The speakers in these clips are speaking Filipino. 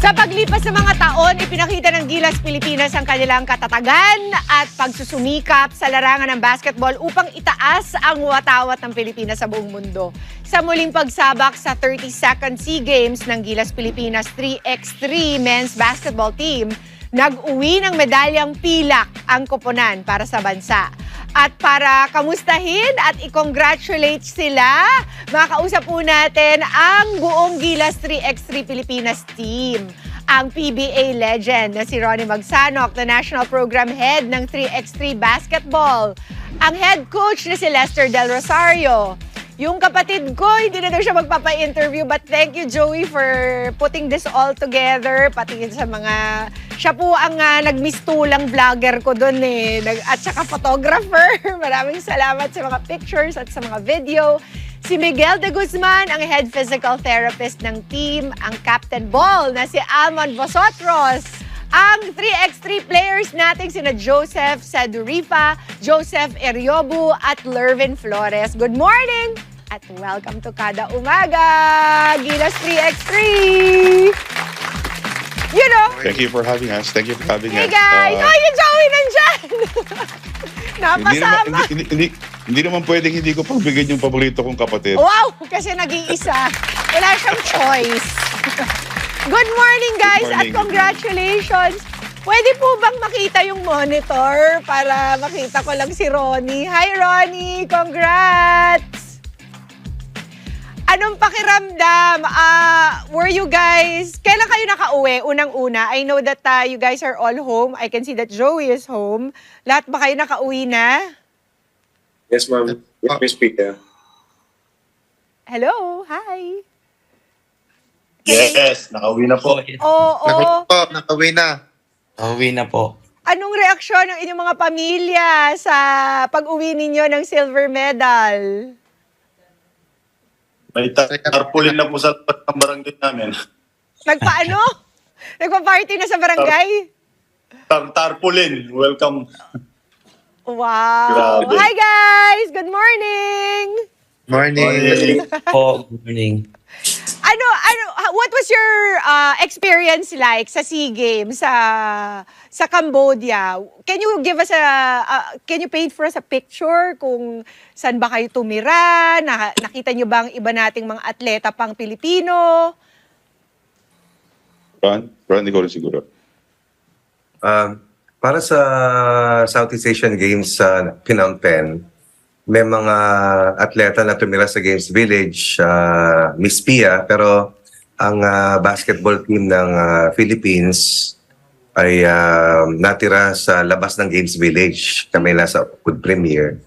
Sa paglipas ng mga taon, ipinakita ng Gilas Pilipinas ang kanilang katatagan at pagsusumikap sa larangan ng basketball upang itaas ang watawat ng Pilipinas sa buong mundo. Sa muling pagsabak sa 32nd SEA Games ng Gilas Pilipinas 3x3 men's basketball team, nag-uwi ng medalyang pilak ang koponan para sa bansa. At para kamustahin at i-congratulate sila, makakausap po natin ang buong Gilas 3x3 Pilipinas team. Ang PBA legend na si Ronnie Magsanok, the National Program Head ng 3x3 Basketball. Ang head coach na si Lester Del Rosario. Yung kapatid ko, hindi na daw siya magpapa-interview but thank you Joey for putting this all together. Pati sa mga, siya po ang uh, nagmistulang vlogger ko doon eh. Nag, at saka photographer. Maraming salamat sa mga pictures at sa mga video. Si Miguel de Guzman, ang head physical therapist ng team, ang captain ball na si Almond Vosotros. Ang 3x3 players natin sina Joseph Sadurifa, Joseph Eriobu at Lervin Flores. Good morning at welcome to Kada Umaga, Gilas 3x3! You know, Thank you for having us. Thank you for having hey us. guys! Uh, oh, yung Joey nandyan! hindi, naman, Napasama! hindi, hindi, hindi, hindi naman pwedeng hindi ko pagbigyan yung paborito kong kapatid. Wow! Kasi nag-iisa. Wala siyang choice. Good morning, guys, Good at morning. congratulations. Pwede po bang makita yung monitor para makita ko lang si Ronnie? Hi, Ronnie! Congrats! Anong pakiramdam? Ah, were you guys, kailan kayo nakauwi? Unang-una, I know that ah, you guys are all home. I can see that Joey is home. Lahat ba kayo nakauwi na? Yes, ma'am. Yes, Miss Pia. Hello? Hi! Yes, nakauwi na po. Oo, oo. po, nakauwi na. Uwi na po. Anong reaksyon ng inyong mga pamilya sa pag-uwi ninyo ng silver medal? May tar- tarpaulin na po sa lapat ng barangay namin. Nagpaano? Nagpa-party na sa barangay? Tar tarpaulin, welcome. Wow! Grabe. Hi guys! Good morning! Morning. Po, good morning. Ano, ano, what was your uh, experience like sa SEA Games sa sa Cambodia? Can you give us a, uh, can you paint for us a picture kung saan ba kayo tumira? Na, nakita niyo ba ang iba nating mga atleta pang Pilipino? Ron? Ron, ikaw rin siguro. Um, para sa Southeast Asian Games sa Phnom Penh, may mga atleta na tumira sa Games Village, uh, Miss Pia, pero ang ah, basketball team ng ah, Philippines ay ah, natira sa labas ng Games Village. Kami nasa Good Premier.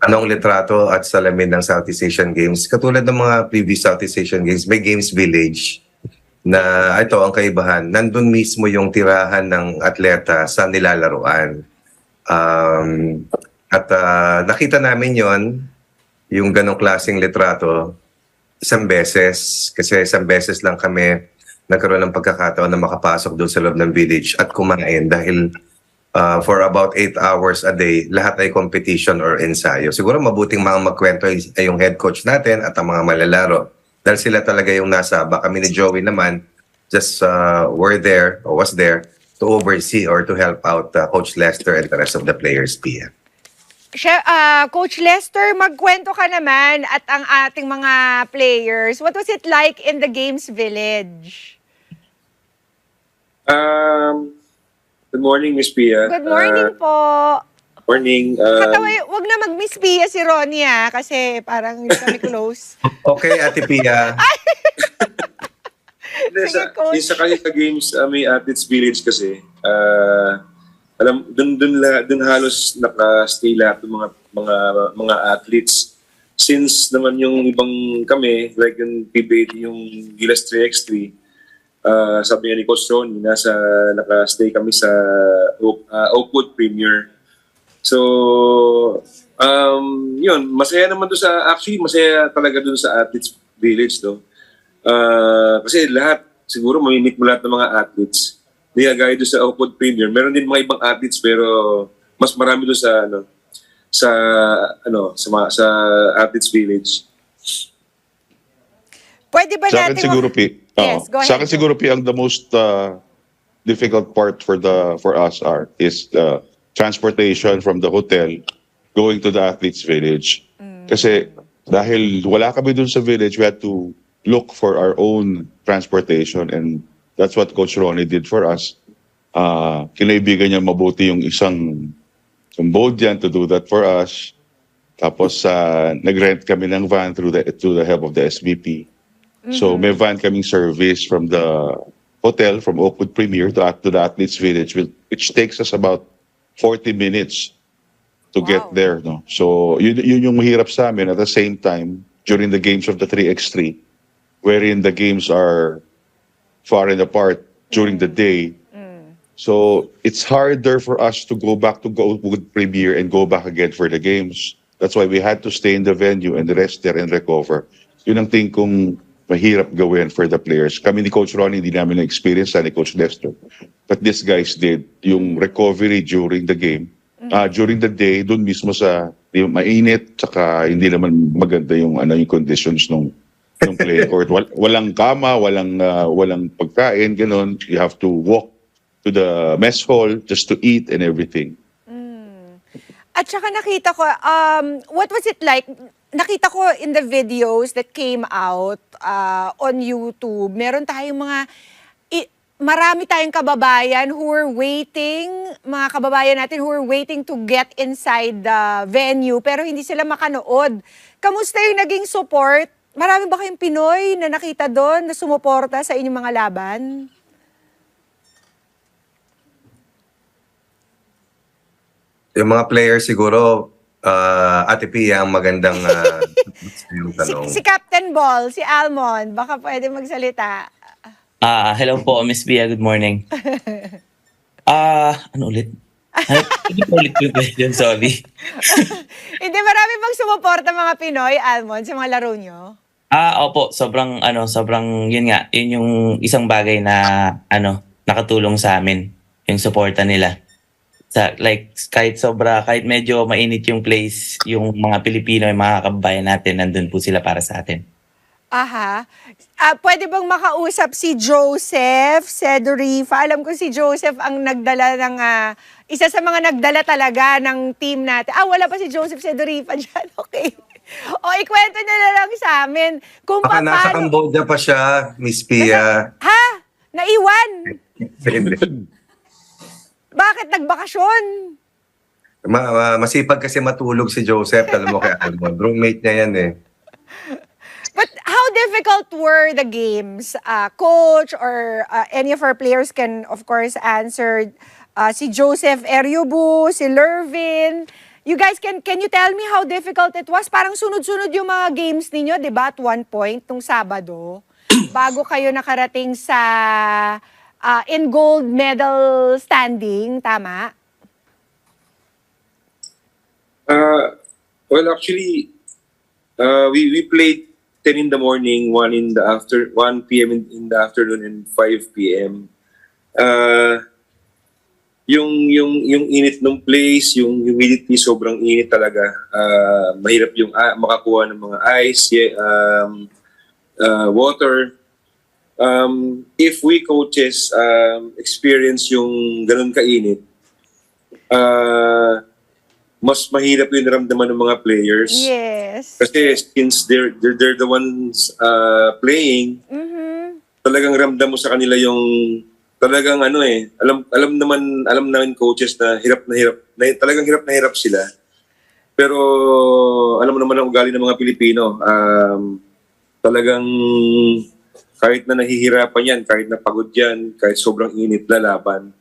Anong litrato at salamin ng Southeast Asian Games? Katulad ng mga previous Southeast Asian Games, may Games Village na ito ang kaibahan. Nandun mismo yung tirahan ng atleta sa nilalaruan. Um, at ah, nakita namin yon yung ganong klaseng litrato isang beses. Kasi isang beses lang kami nagkaroon ng pagkakataon na makapasok doon sa loob ng village at kumain dahil uh, for about 8 hours a day, lahat ay competition or ensayo. Siguro mabuting mga magkwento ay yung head coach natin at ang mga malalaro. Dahil sila talaga yung nasa, baka kami ni Joey naman, just uh, were there or was there to oversee or to help out uh, Coach Lester and the rest of the players, Pia. Ah, Coach Lester, magkwento ka naman at ang ating mga players. What was it like in the Games Village? Um, good morning, Miss Pia. Good morning po. Uh, morning. Um, Kataway, wag na mag-miss Pia si Ronnie ah, kasi parang hindi kami close. Okay, Ate Pia. sige, sa, Coach. yung sa games, uh, may athletes village kasi. Uh, alam, dun, dun, la- dun halos naka-stay lahat ng mga, mga, mga athletes. Since naman yung ibang kami, like yung PBA, yung Gilas 3x3, uh, sabi nga ni Coach Ronnie, nasa, naka-stay kami sa uh, Oakwood Premier. So, um, yun, masaya naman doon sa, actually, masaya talaga doon sa Athletes Village, no? Ah, kasi lahat, siguro mamimit mo lahat ng mga athletes. Hindi gaya doon sa Oakwood Premier. Meron din mga ibang athletes pero mas marami doon sa ano sa ano sa mga- sa Athletes Village. Pwede ba Sa akin natin... siguro, Pi, Yes, oo. go sa ahead. akin siguro, Pi, ang the most uh, difficult part for the for us are is the transportation from the hotel going to the athletes village. Mm. Kasi dahil wala kami dun sa village, we had to look for our own transportation and that's what Coach Ronnie did for us. Uh, kinaibigan niya mabuti yung isang Cambodian to do that for us. Tapos uh, nag-rent kami ng van through the through the help of the SVP. So may van kaming service from the hotel from Oakwood Premier to, to the Athletes Village which, takes us about 40 minutes to get Wow. there no. So yun yun yung mahirap sa amin at the same time during the games of the 3x3 wherein the games are far and apart during the day. So it's harder for us to go back to Goldwood Premier and go back again for the games. That's why we had to stay in the venue and rest there and recover. Yun ang thing kong mahirap gawin for the players. Kami ni Coach Ronnie, hindi namin na-experience ni Coach Lester. But these guys did. Yung recovery during the game, ah during the day, dun mismo sa mainit, tsaka hindi naman maganda yung, ano, yung conditions nung yung play court. Wal- walang kama, walang, ah, walang pagkain, ganun. You have to walk to the mess hall just to eat and everything. At saka nakita ko, um, what was it like? Nakita ko in the videos that came out uh, on YouTube, meron tayong mga, marami tayong kababayan who were waiting, mga kababayan natin who were waiting to get inside the venue, pero hindi sila makanood. Kamusta yung naging support? Marami ba kayong Pinoy na nakita doon na sumuporta sa inyong mga laban? Yung mga players siguro, uh, Ate Pia, ang magandang uh, yung Si, tanong. si Captain Ball, si Almond, baka pwede magsalita. Ah, hello po, Miss Bia. Good morning. Ah, ano ulit? Hindi ko ulit yung question, sorry. Hindi, marami bang sumuporta mga Pinoy, Almond, sa mga laro nyo? Ah, opo, sobrang ano, sobrang yun nga, yun yung isang bagay na ano, nakatulong sa amin, yung suporta nila. Sa like kahit sobra, kahit medyo mainit yung place, yung mga Pilipino, yung mga kababayan natin, nandun po sila para sa atin. Aha. Ah, pwede bang makausap si Joseph Sedorifa? Alam ko si Joseph ang nagdala ng... ah, isa sa mga nagdala talaga ng team natin. Ah, wala pa si Joseph Sedorifa dyan. Okay. O, ikwento niyo na lang sa amin kung Baka nasa paano... Cambodia pa siya, Miss Pia. Ha? Naiwan? Bakit nagbakasyon? Ma- ma- masipag kasi matulog si Joseph, alam mo kay Almond. Roommate niya yan eh. Difficult were the games? Uh, coach or uh, any of our players can, of course, answer. Uh, si Joseph Eryobu, si Lervin. You guys, can can you tell me how difficult it was? Parang sunod-sunod yung mga games ninyo, di ba? At one point, nung Sabado, bago kayo nakarating sa uh, in gold medal standing, tama? Uh, well, actually, uh, we, we played 10 in the morning, 1 in the after 1 p.m. in, in the afternoon and 5 p.m. Uh, yung yung yung init ng place, yung humidity sobrang init talaga. Uh, mahirap yung ah, makakuha ng mga ice, um, uh, water. Um, if we coaches um, experience yung ganun kainit, uh, mas mahirap yung naramdaman ng mga players. Yes. Kasi since they're, they're, they're the ones uh, playing, Mhm. talagang ramdam mo sa kanila yung talagang ano eh, alam alam naman alam namin coaches na hirap na hirap, na, talagang hirap na hirap sila. Pero alam mo naman ang ugali ng mga Pilipino, um, talagang kahit na nahihirapan yan, kahit na pagod yan, kahit sobrang init, lalaban.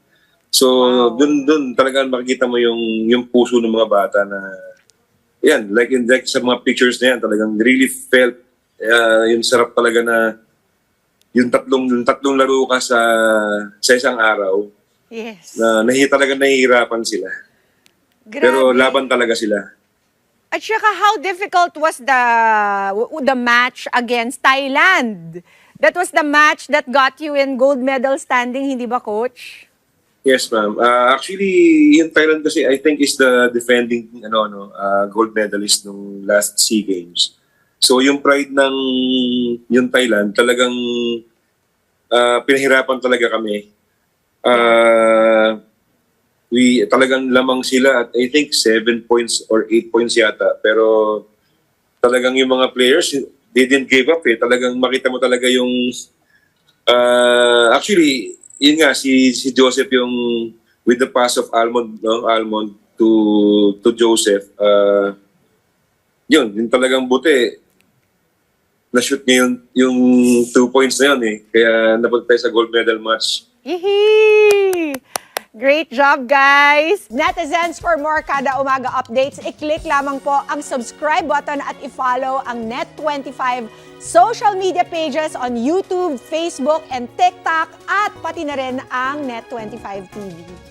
So, Wow. dun dun talagang makikita mo yung yung puso ng mga bata na yan, like in like sa mga pictures na yan, talagang really felt uh, yung sarap talaga na yung tatlong yung tatlong laro ka sa sa isang araw Yes. na nahi talaga nahihirapan sila. Pero Grabe. laban talaga sila. At saka how difficult was the the match against Thailand? That was the match that got you in gold medal standing, hindi ba coach? Yes, ma'am. Uh, actually, yung Thailand kasi I think is the defending ano no uh, gold medalist nung last SEA Games. So yung pride ng yung Thailand, talagang ah, pinahirapan talaga kami. Ah, we talagang lamang sila at I think 7 points or 8 points yata. Pero talagang yung mga players, they didn't give up eh. Talagang makita mo talaga yung ah, actually, yun nga si si Joseph yung with the pass of Almond, no? Almond to to Joseph. ah yun, yung talagang buti na-shoot niya yung, yung two points na yun eh. Kaya napunta tayo sa gold medal match. Yee! Great job, guys! Netizens, for more kada umaga updates, i-click lamang po ang subscribe button at i-follow ang Net25 social media pages on YouTube, Facebook, and TikTok at pati na rin ang Net25 TV.